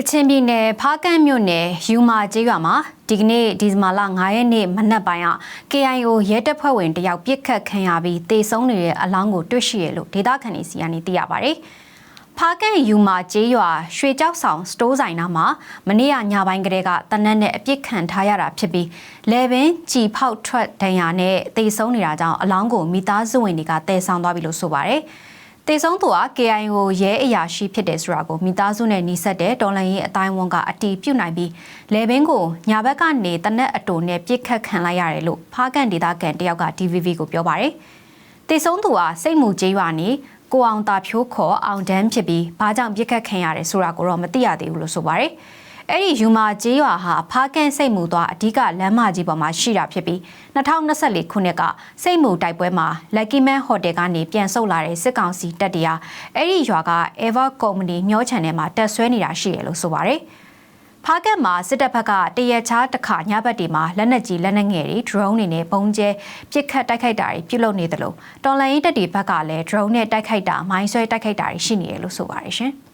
ကချင်ပြည်နယ်ဖားကန့်မြို့နယ်ယူမာကျေးရွာမှာဒီကနေ့ဒီဇင်ဘာလ9ရက်နေ့မနက်ပိုင်းက KIO ရဲတပ်ဖွဲ့ဝင်တယောက်ပြစ်ခတ်ခံရပြီးတေဆုံးနေတဲ့အလောင်းကိုတွေ့ရှိရလို့ဒေသခံတွေစီကနေသိရပါဗျ။ဖားကန့်ယူမာကျေးရွာရွှေကြောက်ဆောင်စတိုးဆိုင်နားမှာမနေ့ကညပိုင်းကလေးကတနက်နဲ့အပြစ်ခံထားရတာဖြစ်ပြီးလေပင်ကြည်ဖောက်ထွက်ဒဏ်ရာနဲ့တေဆုံးနေတာကြောင့်အလောင်းကိုမိသားစုဝင်တွေကတည်ဆောင်သွားပြီလို့ဆိုပါဗျ။ တေဆုံးသူက KIO ရဲအရာရှိဖြစ်တယ်ဆိုတာကိုမိသားစုနဲ့နှိစက်တဲ့တော်လန်ရေးအတိုင်းဝန်ကအတီးပြုတ်နိုင်ပြီးလေဘင်းကိုညာဘက်ကနေတနက်အတူနဲ့ပြစ်ခတ်ခံလိုက်ရတယ်လို့ဖားကန်ဒေတာကန်တယောက်က DVV ကိုပြောပါတယ်။တေဆုံးသူကစိတ်မူကျေးရွာနေကိုအောင်တာဖြိုးခေါ်အောင်တန်းဖြစ်ပြီးဘာကြောင့်ပြစ်ခတ်ခံရတယ်ဆိုတာကိုတော့မသိရသေးဘူးလို့ဆိုပါတယ်။ အဲ့ဒီယူမာကျေးရွာဟာဖားကန်စိတ်မူသွားအဓိကလမ်းမကြီးပေါ်မှာရှိတာဖြစ်ပြီး2024ခုနှစ်ကစိတ်မူတိုက်ပွဲမှာ Lucky Man Hotel ကနေပြန်ဆုတ်လာတဲ့စစ်ကောင်စီတပ်တရားအဲ့ဒီရွာက Ever Company မျောချန်ထဲမှာတက်ဆွဲနေတာရှိရလို့ဆိုပါတယ်။ဖားကက်မှာစစ်တပ်ဘက်ကတရက်ချားတစ်ခါညဘက်တွေမှာလက်နက်ကြီးလက်နက်ငယ်တွေ drone တွေနဲ့ပုံကျဲပစ်ခတ်တိုက်ခိုက်တာတွေပြုလုပ်နေတယ်လို့တော်လိုင်းတပ်တွေဘက်ကလည်း drone နဲ့တိုက်ခိုက်တာမိုင်းဆွဲတိုက်ခိုက်တာတွေရှိနေတယ်လို့ဆိုပါတယ်ရှင်။